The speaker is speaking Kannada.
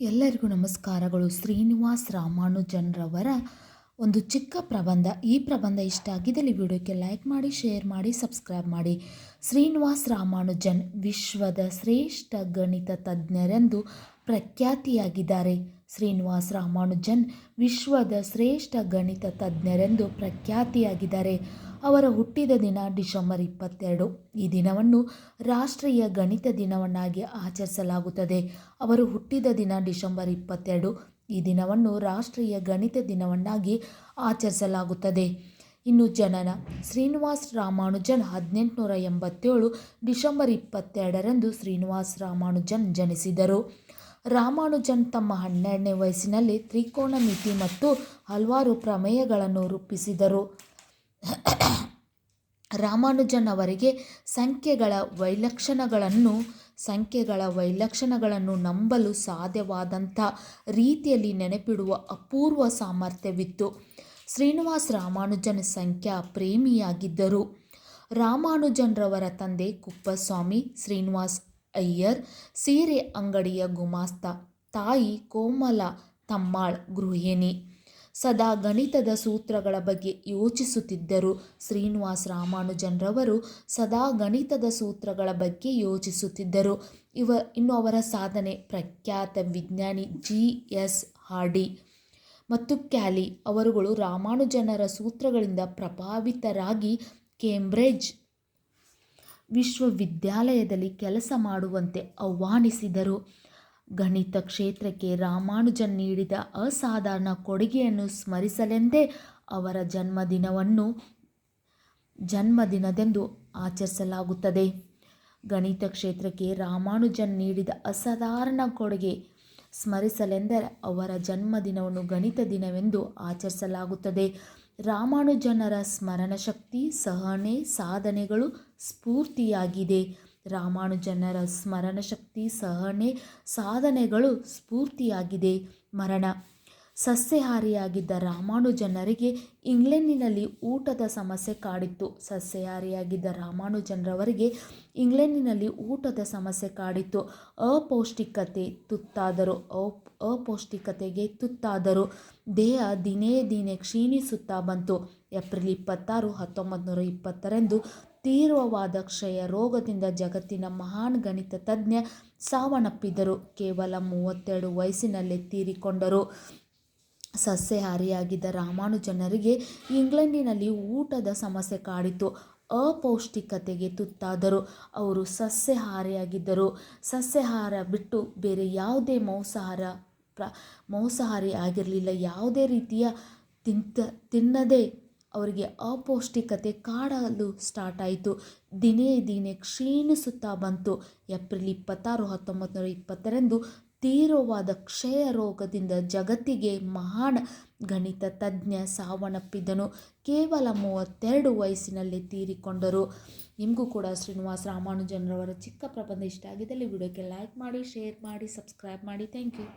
ಎಲ್ಲರಿಗೂ ನಮಸ್ಕಾರಗಳು. ಶ್ರೀನಿವಾಸ್ ರಾಮಾನುಜನ್ರವರ ಒಂದು ಚಿಕ್ಕ ಪ್ರಬಂಧ. ಈ ಪ್ರಬಂಧ ಇಷ್ಟ ಆಗಿದ್ದಲ್ಲಿ ವಿಡಿಯೋಕ್ಕೆ ಲೈಕ್ ಮಾಡಿ, ಶೇರ್ ಮಾಡಿ, ಸಬ್ಸ್ಕ್ರೈಬ್ ಮಾಡಿ. ಶ್ರೀನಿವಾಸ್ ರಾಮಾನುಜನ್ ವಿಶ್ವದ ಶ್ರೇಷ್ಠ ಗಣಿತ ತಜ್ಞರೆಂದು ಪ್ರಖ್ಯಾತಿಯಾಗಿದ್ದಾರೆ. ಶ್ರೀನಿವಾಸ್ ರಾಮಾನುಜನ್ ವಿಶ್ವದ ಶ್ರೇಷ್ಠ ಗಣಿತ ತಜ್ಞರೆಂದು ಪ್ರಖ್ಯಾತಿಯಾಗಿದ್ದಾರೆ. ಅವರ ಹುಟ್ಟಿದ ದಿನ ಡಿಸೆಂಬರ್ ಇಪ್ಪತ್ತೆರಡು. ಈ ದಿನವನ್ನು ರಾಷ್ಟ್ರೀಯ ಗಣಿತ ದಿನವನ್ನಾಗಿ ಆಚರಿಸಲಾಗುತ್ತದೆ. ಅವರು ಹುಟ್ಟಿದ ದಿನ ಡಿಸೆಂಬರ್ ಇಪ್ಪತ್ತೆರಡು. ಈ ದಿನವನ್ನು ರಾಷ್ಟ್ರೀಯ ಗಣಿತ ದಿನವನ್ನಾಗಿ ಆಚರಿಸಲಾಗುತ್ತದೆ. ಇನ್ನು ಜನನ. ಶ್ರೀನಿವಾಸ್ ರಾಮಾನುಜನ್ ಹದಿನೆಂಟುನೂರ ಎಂಬತ್ತೇಳು ಡಿಸೆಂಬರ್ ಇಪ್ಪತ್ತೆರಡರಂದು ಶ್ರೀನಿವಾಸ್ ರಾಮಾನುಜನ್ ಜನಿಸಿದರು. ರಾಮಾನುಜನ್ ತಮ್ಮ ಹನ್ನೆರಡನೇ ವಯಸ್ಸಿನಲ್ಲಿ ತ್ರಿಕೋನಮಿತಿ ಮತ್ತು ಹಲವಾರು ಪ್ರಮೇಯಗಳನ್ನು ರೂಪಿಸಿದರು. ರಾಮಾನುಜನ್ ಅವರಿಗೆ ಸಂಖ್ಯೆಗಳ ವೈಲಕ್ಷಣಗಳನ್ನು ಸಂಖ್ಯೆಗಳ ವೈಲಕ್ಷಣಗಳನ್ನು ನಂಬಲು ಸಾಧ್ಯವಾದಂಥ ರೀತಿಯಲ್ಲಿ ನೆನಪಿಡುವ ಅಪೂರ್ವ ಸಾಮರ್ಥ್ಯವಿತ್ತು. ಶ್ರೀನಿವಾಸ್ ರಾಮಾನುಜನ್ ಸಂಖ್ಯಾ ಪ್ರೇಮಿಯಾಗಿದ್ದರು. ರಾಮಾನುಜನ್ರವರ ತಂದೆ ಕುಪ್ಪಸ್ವಾಮಿ, ಶ್ರೀನಿವಾಸ್ ಅಯ್ಯರ್, ಸೀರೆ ಅಂಗಡಿಯ ಗುಮಾಸ್ತ, ತಾಯಿ ಕೋಮಲ ತಮ್ಮಾಳ್ ಗೃಹಿಣಿ. ಸದಾ ಗಣಿತದ ಸೂತ್ರಗಳ ಬಗ್ಗೆ ಯೋಚಿಸುತ್ತಿದ್ದರು. ಶ್ರೀನಿವಾಸ ರಾಮಾನುಜನ್ರವರು ಸದಾ ಗಣಿತದ ಸೂತ್ರಗಳ ಬಗ್ಗೆ ಯೋಚಿಸುತ್ತಿದ್ದರು. ಇವ, ಇನ್ನು ಅವರ ಸಾಧನೆ ಪ್ರಖ್ಯಾತ ವಿಜ್ಞಾನಿ ಜಿ ಎಸ್ ಹಾರ್ಡಿ ಮತ್ತು ಕ್ಯಾಲಿ ಅವರುಗಳು ರಾಮಾನುಜನರ ಸೂತ್ರಗಳಿಂದ ಪ್ರಭಾವಿತರಾಗಿ ಕೇಂಬ್ರಿಡ್ಜ್ ವಿಶ್ವವಿದ್ಯಾಲಯದಲ್ಲಿ ಕೆಲಸ ಮಾಡುವಂತೆ ಆಹ್ವಾನಿಸಿದರು. ಗಣಿತ ಕ್ಷೇತ್ರಕ್ಕೆ ರಾಮಾನುಜನ್ ನೀಡಿದ ಅಸಾಧಾರಣ ಕೊಡುಗೆಯನ್ನು ಸ್ಮರಿಸಲೆಂದೇ ಅವರ ಜನ್ಮದಿನವನ್ನು ಜನ್ಮದಿನದೆಂದು ಆಚರಿಸಲಾಗುತ್ತದೆ. ಗಣಿತ ಕ್ಷೇತ್ರಕ್ಕೆ ರಾಮಾನುಜನ್ ನೀಡಿದ ಅಸಾಧಾರಣ ಕೊಡುಗೆ ಸ್ಮರಿಸಲೆಂದರೆ ಅವರ ಜನ್ಮದಿನವನ್ನು ಗಣಿತ ದಿನವೆಂದು ಆಚರಿಸಲಾಗುತ್ತದೆ. ರಾಮಾನುಜನರ ಸ್ಮರಣಶಕ್ತಿ, ಸಹನೆ, ಸಾಧನೆಗಳು ಸ್ಫೂರ್ತಿಯಾಗಿದೆ. ರಾಮಾನುಜನರ ಸ್ಮರಣಶಕ್ತಿ ಸಹನೆ ಸಾಧನೆಗಳು ಸ್ಫೂರ್ತಿಯಾಗಿದೆ. ಮರಣ ಸಸ್ಯಹಾರಿಯಾಗಿದ್ದ ರಾಮಾನುಜನರಿಗೆ ಇಂಗ್ಲೆಂಡಿನಲ್ಲಿ ಊಟದ ಸಮಸ್ಯೆ ಕಾಡಿತ್ತು. ಸಸ್ಯಹಾರಿಯಾಗಿದ್ದ ರಾಮಾನುಜನರವರಿಗೆ ಇಂಗ್ಲೆಂಡಿನಲ್ಲಿ ಊಟದ ಸಮಸ್ಯೆ ಕಾಡಿತ್ತು. ಅಪೌಷ್ಟಿಕತೆ ತುತ್ತಾದರು ಅಪೌಷ್ಟಿಕತೆಗೆ ತುತ್ತಾದರು ದೇಹ ದಿನೇ ದಿನೇ ಕ್ಷೀಣಿಸುತ್ತಾ ಬಂತು. ಏಪ್ರಿಲ್ ಇಪ್ಪತ್ತಾರು ಹತ್ತೊಂಬತ್ತು ನೂರ ಇಪ್ಪತ್ತರಂದು ತೀವ್ರವಾದ ಕ್ಷಯ ರೋಗದಿಂದ ಜಗತ್ತಿನ ಮಹಾನ್ ಗಣಿತ ತಜ್ಞ ಸಾವನ್ನಪ್ಪಿದರು. ಕೇವಲ ಮೂವತ್ತೆರಡು ವಯಸ್ಸಿನಲ್ಲೇ ತೀರಿಕೊಂಡರು. ಸಸ್ಯಹಾರಿಯಾಗಿದ್ದ ರಾಮಾನುಜನರಿಗೆ ಇಂಗ್ಲೆಂಡಿನಲ್ಲಿ ಊಟದ ಸಮಸ್ಯೆ ಕಾಡಿತು ಅಪೌಷ್ಟಿಕತೆಗೆ ತುತ್ತಾದರು. ಅವರು ಸಸ್ಯಹಾರಿಯಾಗಿದ್ದರು ಸಸ್ಯಹಾರ ಬಿಟ್ಟು ಬೇರೆ ಯಾವುದೇ ಮಾಂಸಾಹಾರ ಪ್ರ, ಮಾಂಸಾಹಾರಿ ಆಗಿರಲಿಲ್ಲ. ಯಾವುದೇ ರೀತಿಯ ತಿಂತ, ತಿನ್ನದೇ ಅವರಿಗೆ ಅಪೌಷ್ಟಿಕತೆ ಕಾಡಲು ಸ್ಟಾರ್ಟ್ ಆಯಿತು ದಿನೇ ದಿನೇ ಕ್ಷೀಣಿಸುತ್ತಾ ಬಂತು. ಏಪ್ರಿಲ್ ಇಪ್ಪತ್ತಾರು ಹತ್ತೊಂಬತ್ತು ನೂರ ಇಪ್ಪತ್ತರಂದು ತೀವ್ರವಾದ ಕ್ಷಯ ರೋಗದಿಂದ ಜಗತ್ತಿಗೆ ಮಹಾನ್ ಗಣಿತ ತಜ್ಞ ಸಾವನ್ನಪ್ಪಿದ್ದನು ಕೇವಲ ಮೂವತ್ತೆರಡು ವಯಸ್ಸಿನಲ್ಲಿ ತೀರಿಕೊಂಡರು. ನಿಮಗೂ ಕೂಡ ಶ್ರೀನಿವಾಸ ರಾಮಾನುಜನ್ರವರ ಚಿಕ್ಕ ಪ್ರಬಂಧ ಇಷ್ಟ ಆಗಿದ್ದಲ್ಲಿ ವಿಡಿಯೋಕ್ಕೆ ಲೈಕ್ ಮಾಡಿ ಶೇರ್ ಮಾಡಿ ಸಬ್ಸ್ಕ್ರೈಬ್ ಮಾಡಿ. Thank you